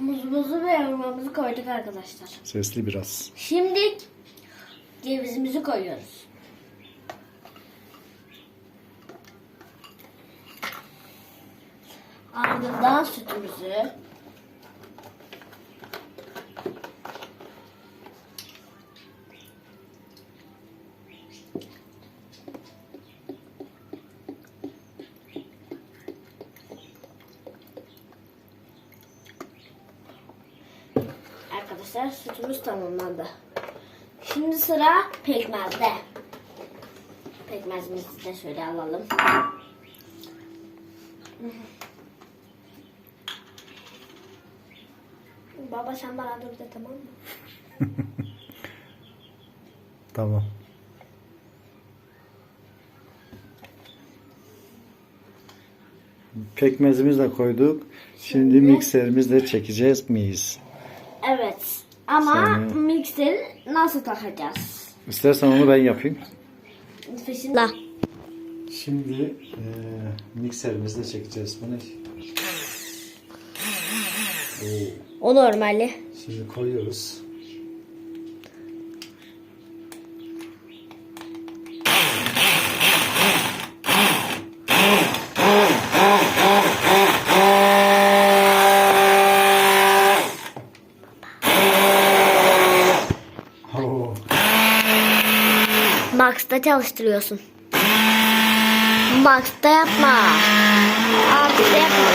Muzumuzu ve elmamızı koyduk arkadaşlar. Sesli biraz. Şimdi cevizimizi koyuyoruz. Ardından sütümüzü. Arkadaşlar sütümüz tamamlandı. Şimdi sıra pekmezde. Pekmezimizi de şöyle alalım. Baba sen bana dur de tamam mı? Tamam. Pekmezimizi de koyduk. Şimdi Şimdi- mikserimizle çekeceğiz miyiz? Evet. Ama Saniye. mikseri nasıl takacağız? İstersen onu ben yapayım. Şimdi Şimdi e, mikserimizle çekeceğiz bunu. Oo, O normali. şimdi koyuyoruz. Max'ta çalıştırıyorsun. Max'ta yapma. Artıda yapma.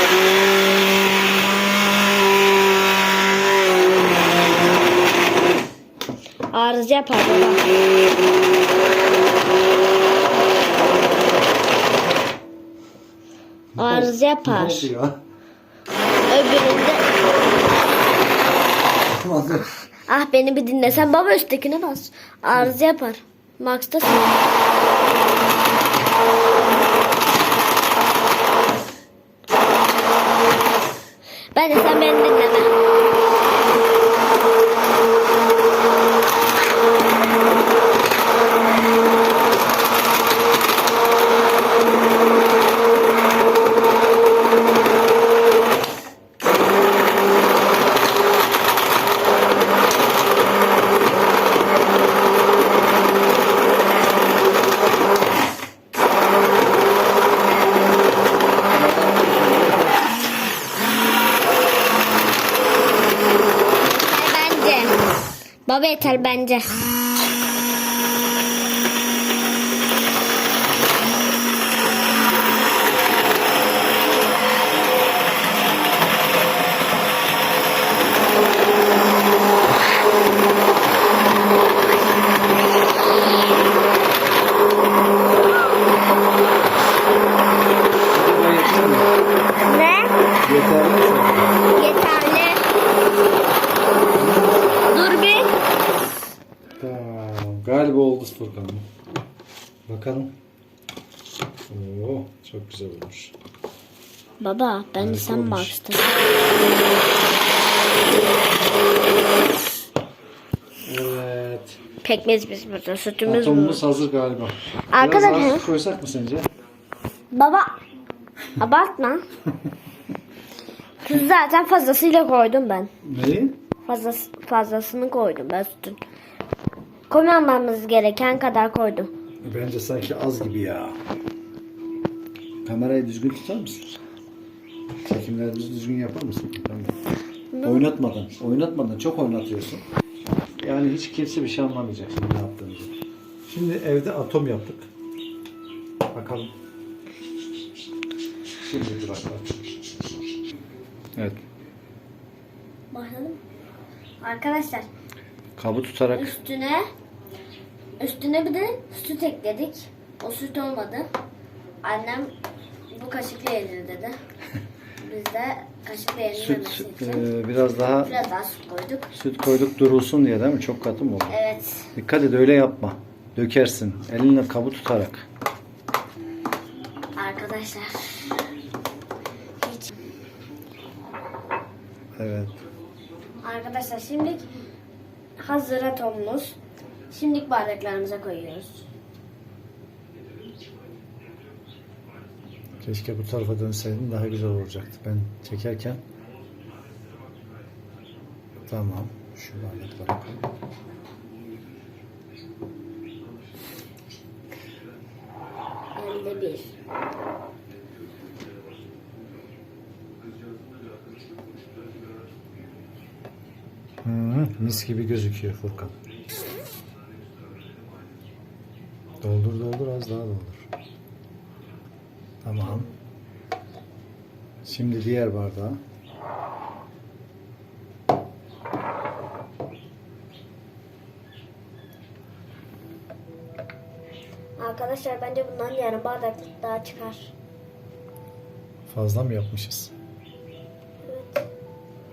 Arıza yapar baba. Arıza ne yapar. oldu ya? Öbüründe ah beni bir dinlesen baba üsttekine bas. Arıza yapar. Max'ta Ben de sen beni dinleme. Bence. Baba yeter bence. Bu yeter mi? Ne? Yeterli mi? Yeterli. Dur bir. Tamam. Oldu Furkan. Bakalım. Oo, çok güzel olmuş. Baba bence Harika sen olmuş. Max'ta. Evet. Pekmez biz burada, sütümüz bu. Atomumuz hazır galiba. Arkadaşlar- Biraz daha su koysak mı sence? Baba abartma. Tuz zaten fazlasıyla koydum ben. Neyi? Fazlası, fazlasını koydum ben sütün. Koymamamız gereken kadar koydum. Bence sanki az gibi ya. Kamerayı düzgün tutar mısın? Çekimlerimizi düzgün yapar mısın? Tamam. Oynatmadan, oynatmadan çok oynatıyorsun. Yani hiç kimse bir şey anlamayacak şimdi ne yaptığımızı. Şimdi evde atom yaptık. Bakalım. Şimdi duraklar. Evet. Başladım. Arkadaşlar Kabı tutarak üstüne üstüne bir de süt ekledik. O süt olmadı. Annem bu kaşıkla yenir dedi. Biz de kaşıkla yenilmemesi süt için e, biraz daha biraz daha süt koyduk. süt koyduk durulsun diye değil mi? Çok katı mı oldu? Evet. Dikkat et öyle yapma. Dökersin. Elinle kabı tutarak. Arkadaşlar. Hiç. Evet. Arkadaşlar şimdi hazır atomumuz. Şimdilik bardaklarımıza koyuyoruz. Keşke bu tarafa dönseydin daha güzel olacaktı. Ben çekerken Tamam. Şu bardakları koy. Elde bir. Hı, mis gibi gözüküyor Furkan. Doldur doldur az daha doldur. Tamam. Şimdi diğer bardağa. Arkadaşlar bence bundan yarım bardak daha çıkar. Fazla mı yapmışız? Evet.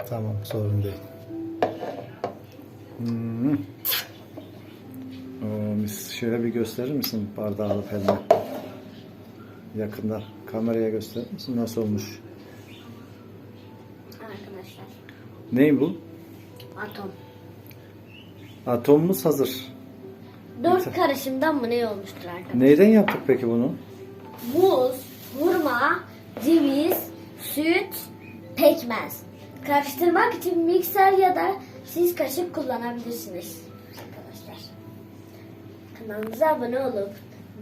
Tamam sorun değil. Hmm. Mis. Şöyle bir gösterir misin bardağı alıp eline? Yakından kameraya gösterir misin nasıl olmuş? Arkadaşlar. Ney bu? Atom. Atomumuz hazır. Dört karışımdan mı ne olmuştur arkadaşlar? Neyden yaptık peki bunu? Muz, hurma, ceviz, süt, pekmez. Karıştırmak için mikser ya da siz kaşık kullanabilirsiniz. Kanalımıza abone olup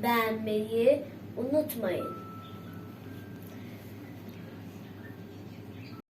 beğenmeyi unutmayın.